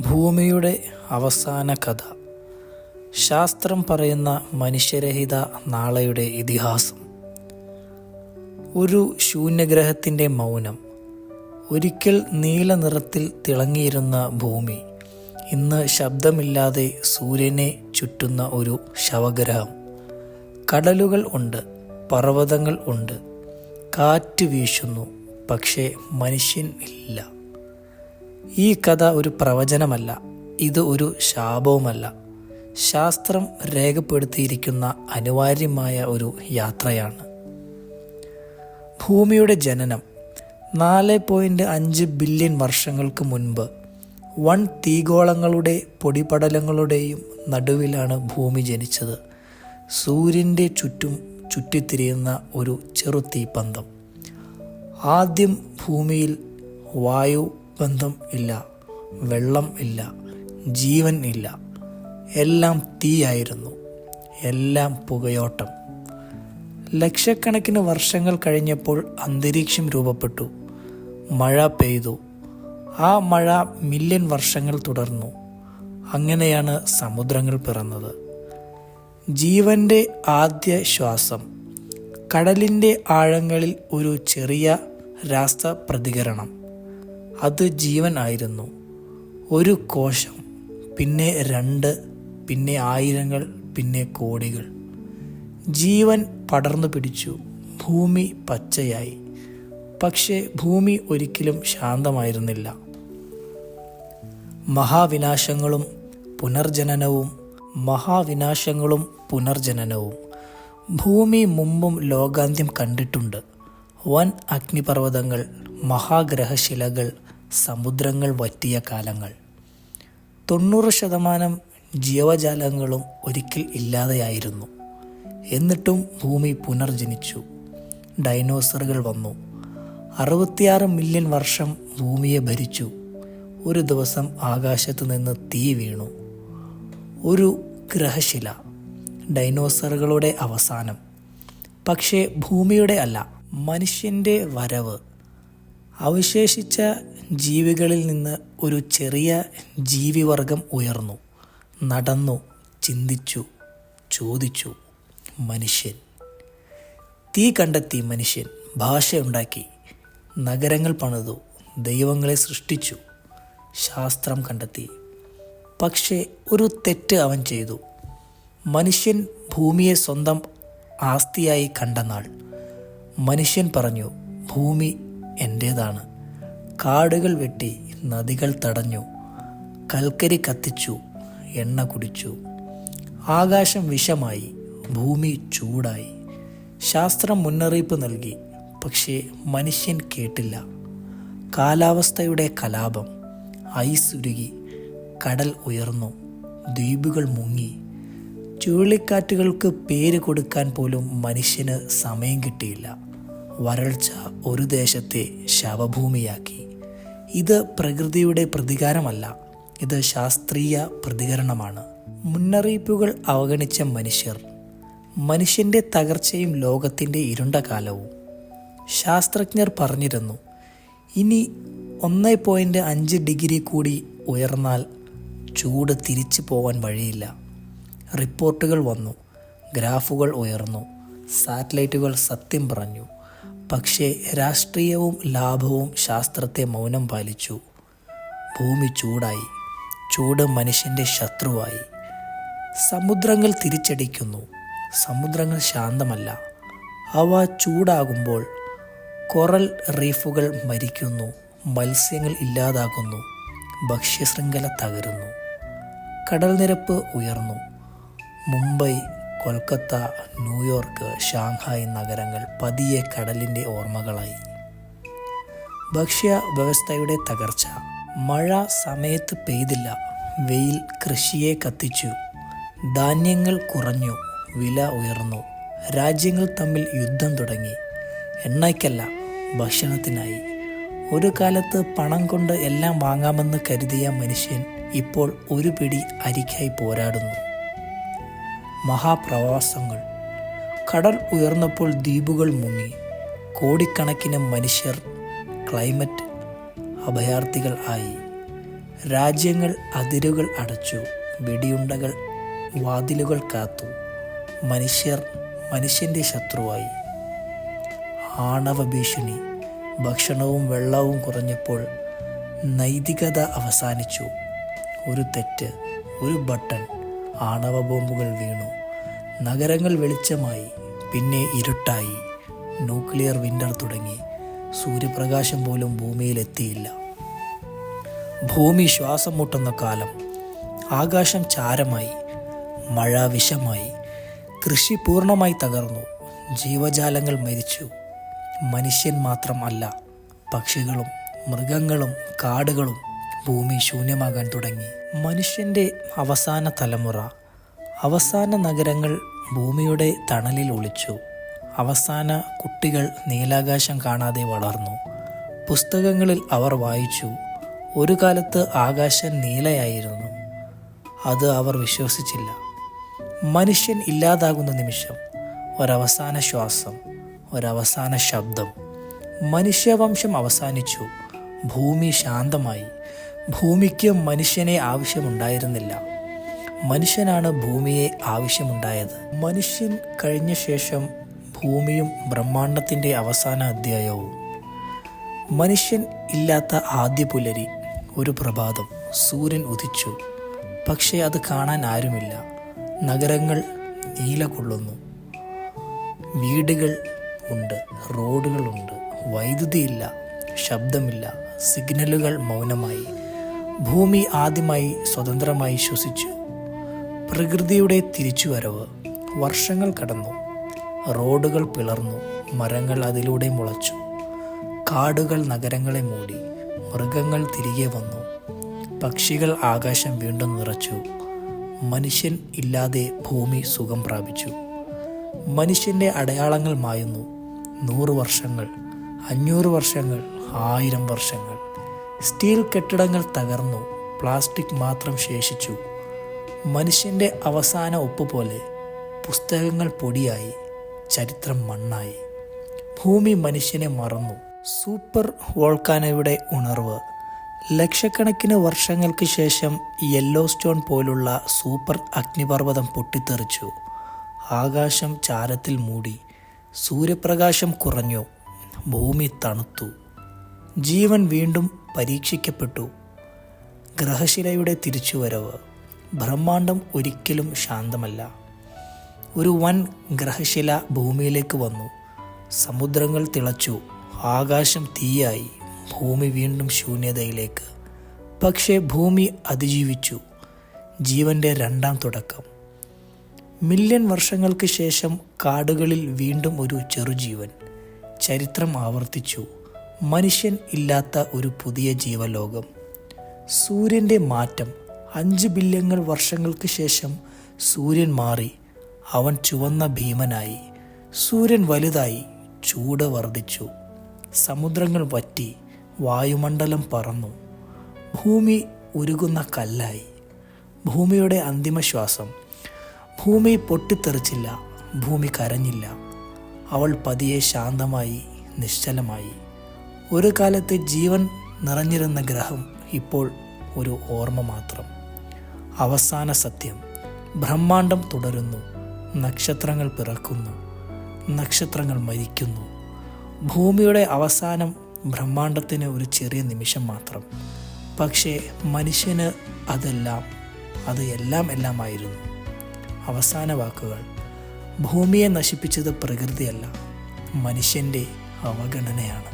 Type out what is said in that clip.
ഭൂമിയുടെ അവസാന കഥ. ശാസ്ത്രം പറയുന്ന മനുഷ്യരഹിത നാളയുടെ ഇതിഹാസം. ഒരു ശൂന്യഗ്രഹത്തിന്റെ മൗനം. ഒരിക്കൽ നീല നിറത്തിൽ തിളങ്ങിയിരുന്ന ഭൂമി. ഇന്ന് ശബ്ദമില്ലാതെ സൂര്യനെ ചുറ്റുന്ന ഒരു ശവഗ്രഹം. കടലുകൾ ഉണ്ട് പർവതങ്ങൾ ഉണ്ട്. കാറ്റ് വീശുന്നു പക്ഷേ മനുഷ്യൻ ഇല്ല. ഈ കഥ ഒരു പ്രവചനമല്ല ഇത് ഒരു ശാപവുമല്ല. ശാസ്ത്രം രേഖപ്പെടുത്തിയിരിക്കുന്ന അനിവാര്യമായ ഒരു യാത്രയാണ്. ഭൂമിയുടെ ജനനം നാല് പോയിന്റ് അഞ്ച് ബില്യൺ വർഷങ്ങൾക്ക് മുൻപ് വൺ തീഗോളങ്ങളുടെ പൊടിപടലങ്ങളുടെയും നടുവിലാണ് ഭൂമി ജനിച്ചത്. സൂര്യന്റെ ചുറ്റും ചുറ്റിത്തിരിയുന്ന ഒരു ചെറു തീപ്പന്തം ആദ്യം ഭൂമിയിൽ വായു ബന്ധം ഇല്ല വെള്ളം ഇല്ല ജീവൻ ഇല്ല. എല്ലാം തീയായിരുന്നു എല്ലാം പുകയോട്ടം. ലക്ഷക്കണക്കിന് വർഷങ്ങൾ കഴിഞ്ഞപ്പോൾ അന്തരീക്ഷം രൂപപ്പെട്ടു മഴ പെയ്തു. ആ മഴ മില്യൺ വർഷങ്ങൾ തുടർന്നു. അങ്ങനെയാണ് സമുദ്രങ്ങൾ പിറന്നത്. ജീവന്റെ ആദ്യ ശ്വാസം കടലിന്റെ ആഴങ്ങളിൽ ഒരു ചെറിയ രാസ പ്രതികരണം അത് ജീവൻ ആയിരുന്നു. ഒരു കോശം പിന്നെ രണ്ട് പിന്നെ ആയിരങ്ങൾ പിന്നെ കോടികൾ. ജീവൻ പടർന്നു പിടിച്ചു. ഭൂമി പച്ചയായി. പക്ഷേ ഭൂമി ഒരിക്കലും ശാന്തമായിരുന്നില്ല. മഹാവിനാശങ്ങളും പുനർജനനവും മഹാവിനാശങ്ങളും പുനർജനനവും. ഭൂമി മുമ്പും ലോകാന്ത്യം കണ്ടിട്ടുണ്ട്. വൻ അഗ്നിപർവതങ്ങൾ മഹാഗ്രഹശിലകൾ സമുദ്രങ്ങൾ വറ്റിയ കാലങ്ങൾ. തൊണ്ണൂറ് ശതമാനം ജീവജാലങ്ങളും ഒരിക്കൽ ഇല്ലാതെയായിരുന്നു. എന്നിട്ടും ഭൂമി പുനർജനിച്ചു. ഡൈനോസറുകൾ വന്നു. അറുപത്തിയാറ് മില്യൺ വർഷം ഭൂമിയെ ഭരിച്ചു. ഒരു ദിവസം ആകാശത്ത് നിന്ന് തീ വീണു. ഒരു ഗ്രഹശില. ഡൈനോസറുകളുടെ അവസാനം. പക്ഷേ ഭൂമിയുടെ അല്ല മനുഷ്യന്റെ വരവ്. അവശേഷിച്ച ജീവികളിൽ നിന്ന് ഒരു ചെറിയ ജീവിവർഗം ഉയർന്നു നടന്നു ചിന്തിച്ചു ചോദിച്ചു മനുഷ്യൻ. തീ കണ്ടെത്തി മനുഷ്യൻ ഭാഷയുണ്ടാക്കി നഗരങ്ങൾ പണിതു ദൈവങ്ങളെ സൃഷ്ടിച്ചു ശാസ്ത്രം കണ്ടെത്തി. പക്ഷേ ഒരു തെറ്റ് അവൻ ചെയ്തു. മനുഷ്യൻ ഭൂമിയെ സ്വന്തം ആസ്തിയായി കണ്ട നാൾ. മനുഷ്യൻ പറഞ്ഞു ഭൂമി എന്റേതാണ് കാടുകൾ വെട്ടി നദികൾ തടഞ്ഞു. കൽക്കരി കത്തിച്ചു. എണ്ണ കുടിച്ചു. ആകാശം വിഷമായി. ഭൂമി ചൂടായി. ശാസ്ത്രം മുന്നറിയിപ്പ് നൽകി. പക്ഷേ മനുഷ്യൻ കേട്ടില്ല. കാലാവസ്ഥയുടെ കലാപം. ഐസ് ഉരുകി. കടൽ ഉയർന്നു. ദ്വീപുകൾ മുങ്ങി. ചുഴലിക്കാറ്റുകൾക്ക് പേര് കൊടുക്കാൻ പോലും മനുഷ്യന് സമയം കിട്ടിയില്ല. വരൾച്ച ഒരു ദേശത്തെ ശവഭൂമിയാക്കി. ഇത് പ്രകൃതിയുടെ പ്രതികാരമല്ല ഇത് ശാസ്ത്രീയ പ്രതികരണമാണ്. മുന്നറിയിപ്പുകൾ അവഗണിച്ച മനുഷ്യർ മനുഷ്യന്റെ തകർച്ചയും ലോകത്തിന്റെ ഇരുണ്ട കാലവും ശാസ്ത്രജ്ഞർ പറഞ്ഞിരുന്നു ഇനി ഒന്ന് പോയിന്റ് അഞ്ച് ഡിഗ്രി കൂടി ഉയർന്നാൽ ചൂട് തിരിച്ചു പോകാൻ വഴിയില്ല. റിപ്പോർട്ടുകൾ വന്നു ഗ്രാഫുകൾ ഉയർന്നു സാറ്റലൈറ്റുകൾ സത്യം പറഞ്ഞു. പക്ഷേ രാഷ്ട്രീയവും ലാഭവും ശാസ്ത്രത്തെ മൗനം പാലിച്ചു. ഭൂമി ചൂടായി ചൂട് മനുഷ്യന്റെ ശത്രുവായി. സമുദ്രങ്ങൾ തിരിച്ചടിക്കുന്നു സമുദ്രങ്ങൾ ശാന്തമല്ല. അവ ചൂടാകുമ്പോൾ കൊറൽ റീഫുകൾ മരിക്കുന്നു മത്സ്യങ്ങൾ ഇല്ലാതാകുന്നു ഭക്ഷ്യശൃംഖല തകരുന്നു. കടൽനിരപ്പ് ഉയർന്നു. മുംബൈ കൊൽക്കത്ത ന്യൂയോർക്ക് ഷാങ്ഹായ് നഗരങ്ങൾ പതിയെ കടലിന്റെ ഓർമ്മകളായി. ഭക്ഷ്യ വ്യവസ്ഥയുടെ തകർച്ച. മഴ സമയത്ത് പെയ്തില്ല. വെയിൽ കൃഷിയെ കത്തിച്ചു. ധാന്യങ്ങൾ കുറഞ്ഞു. വില ഉയർന്നു. രാജ്യങ്ങൾ തമ്മിൽ യുദ്ധം തുടങ്ങി. എണ്ണയ്ക്കല്ല ഭക്ഷണത്തിനായി. ഒരു കാലത്ത് പണം കൊണ്ട് എല്ലാം വാങ്ങാമെന്ന് കരുതിയ മനുഷ്യൻ ഇപ്പോൾ ഒരു പിടി അരിക്കായി പോരാടുന്നു. മഹാപ്രവാസങ്ങൾ. കടൽ ഉയർന്നപ്പോൾ ദ്വീപുകൾ മുങ്ങി. കോടിക്കണക്കിന് മനുഷ്യർ ക്ലൈമറ്റ് അഭയാർത്ഥികൾ ആയി. രാജ്യങ്ങൾ അതിരുകൾ അടച്ചു. വെടിയുണ്ടകൾ വാതിലുകൾ കാത്തു. മനുഷ്യർ മനുഷ്യന്റെ ശത്രുവായി. ആണവ ഭീഷണി ഭക്ഷണവും വെള്ളവും കുറഞ്ഞപ്പോൾ നൈതികത അവസാനിച്ചു. ഒരു തെറ്റ് ഒരു ബട്ടൺ ആണവ ബോംബുകൾ വീണു. നഗരങ്ങൾ വെളിച്ചമായി. പിന്നെ ഇരുട്ടായി. ന്യൂക്ലിയർ വിന്റർ തുടങ്ങി. സൂര്യപ്രകാശം പോലും ഭൂമിയിലെത്തിയില്ല. ഭൂമി ശ്വാസം മുട്ടുന്ന കാലം. ആകാശം ചാരമായി. മഴ വിഷമായി. കൃഷി പൂർണമായി തകർന്നു. ജീവജാലങ്ങൾ മരിച്ചു. മനുഷ്യൻ മാത്രം അല്ല പക്ഷികളും മൃഗങ്ങളും കാടുകളും ഭൂമി ശൂന്യമാകാൻ തുടങ്ങി. മനുഷ്യന്റെ അവസാന തലമുറ. അവസാന നഗരങ്ങൾ ഭൂമിയുടെ തണലിൽ ഒളിച്ചു. അവസാന കുട്ടികൾ നീലാകാശം കാണാതെ വളർന്നു. പുസ്തകങ്ങളിൽ അവർ വായിച്ചു. ഒരു കാലത്ത് ആകാശം നീലയായിരുന്നു. അത് അവർ വിശ്വസിച്ചില്ല. മനുഷ്യൻ ഇല്ലാതാകുന്ന നിമിഷം. ഒരവസാന ശ്വാസം. ഒരവസാന ശബ്ദം. മനുഷ്യവംശം അവസാനിച്ചു. ഭൂമി ശാന്തമായി. ഭൂമിക്ക് മനുഷ്യനെ ആവശ്യമുണ്ടായിരുന്നില്ല. മനുഷ്യനാണ് ഭൂമിയെ ആവശ്യമുണ്ടായത്. മനുഷ്യൻ കഴിഞ്ഞ ശേഷം ഭൂമിയും ബ്രഹ്മാണ്ടത്തിന്റെ അവസാന അധ്യായവും. മനുഷ്യൻ ഇല്ലാത്ത ആദ്യ പുലരി ഒരു പ്രഭാതം സൂര്യൻ ഉദിച്ചു. പക്ഷേ അത് കാണാൻ ആരുമില്ല. നഗരങ്ങൾ നീല കൊള്ളുന്നു. വീടുകൾ ഉണ്ട് റോഡുകളുണ്ട് വൈദ്യുതിയില്ല ശബ്ദമില്ല. സിഗ്നലുകൾ മൗനമായി. ഭൂമി ആദ്യമായി സ്വതന്ത്രമായി ശ്വസിച്ചു. പ്രകൃതിയുടെ തിരിച്ചുവരവ് വർഷങ്ങൾ കടന്നു. റോഡുകൾ പിളർന്നു. മരങ്ങൾ അതിലൂടെ മുളച്ചു. കാടുകൾ നഗരങ്ങളെ മൂടി. മൃഗങ്ങൾ തിരികെ വന്നു. പക്ഷികൾ ആകാശം വീണ്ടും നിറച്ചു. മനുഷ്യൻ ഇല്ലാതെ ഭൂമി സുഖം പ്രാപിച്ചു. മനുഷ്യന്റെ അടയാളങ്ങൾ മായുന്നു. നൂറ് വർഷങ്ങൾ അഞ്ഞൂറ് വർഷങ്ങൾ ആയിരം വർഷങ്ങൾ. സ്റ്റീൽ കെട്ടിടങ്ങൾ തകർന്നു. പ്ലാസ്റ്റിക് മാത്രം ശേഷിച്ചു. മനുഷ്യന്റെ അവസാന ഒപ്പ് പോലെ പുസ്തകങ്ങൾ പൊടിയായി. ചരിത്രം മണ്ണായി. ഭൂമി മനുഷ്യനെ മറന്നു. സൂപ്പർ വോൾക്കാനോയുടെ ഉണർവ്. ലക്ഷക്കണക്കിന് വർഷങ്ങൾക്ക് ശേഷം യെല്ലോ സ്റ്റോൺ പോലുള്ള സൂപ്പർ അഗ്നിപർവതം പൊട്ടിത്തെറിച്ചു. ആകാശം ചാരത്തിൽ മൂടി. സൂര്യപ്രകാശം കുറഞ്ഞു. ഭൂമി തണുത്തു. ജീവൻ വീണ്ടും പരീക്ഷിക്കപ്പെട്ടു. ഗ്രഹശിലയുടെ തിരിച്ചുവരവ്. ബ്രഹ്മാണ്ടം ഒരിക്കലും ശാന്തമല്ല. ഒരു വൻ ഗ്രഹശില ഭൂമിയിലേക്ക് വന്നു. സമുദ്രങ്ങൾ തിളച്ചു. ആകാശം തീയായി. ഭൂമി വീണ്ടും ശൂന്യതയിലേക്ക്. പക്ഷേ ഭൂമി അതിജീവിച്ചു. ജീവന്റെ രണ്ടാം തുടക്കം. മില്യൺ വർഷങ്ങൾക്ക് ശേഷം കാടുകളിൽ വീണ്ടും ഒരു ചെറുജീവൻ. ചരിത്രം ആവർത്തിച്ചു. മനുഷ്യൻ ഇല്ലാത്ത ഒരു പുതിയ ജീവലോകം. സൂര്യന്റെ മാറ്റം അഞ്ച് ബില്യങ്ങൾ വർഷങ്ങൾക്ക് ശേഷം സൂര്യൻ മാറി അവൻ ചുവന്ന ഭീമനായി. സൂര്യൻ വലുതായി ചൂട് വർദ്ധിച്ചു. സമുദ്രങ്ങൾ വറ്റി വായുമണ്ഡലം പറന്നു. ഭൂമി ഉരുകുന്ന കല്ലായി. ഭൂമിയുടെ അന്തിമ ശ്വാസം ഭൂമി പൊട്ടിത്തെറിച്ചില്ല ഭൂമി കരഞ്ഞില്ല. അവൾ പതിയെ ശാന്തമായി നിശ്ചലമായി. ഒരു കാലത്ത് ജീവൻ നിറഞ്ഞിരുന്ന ഗ്രഹം ഇപ്പോൾ ഒരു ഓർമ്മ മാത്രം. അവസാന സത്യം ബ്രഹ്മാണ്ടം തുടരുന്നു നക്ഷത്രങ്ങൾ പിറക്കുന്നു നക്ഷത്രങ്ങൾ മരിക്കുന്നു. ഭൂമിയുടെ അവസാനം ബ്രഹ്മാണ്ടത്തിന് ഒരു ചെറിയ നിമിഷം മാത്രം. പക്ഷേ മനുഷ്യന് അതെല്ലാം അത് എല്ലാം എല്ലാമായിരുന്നു. അവസാന വാക്കുകൾ ഭൂമിയെ നശിപ്പിച്ചത് പ്രകൃതിയല്ല മനുഷ്യന്റെ അവഗണനയാണ്.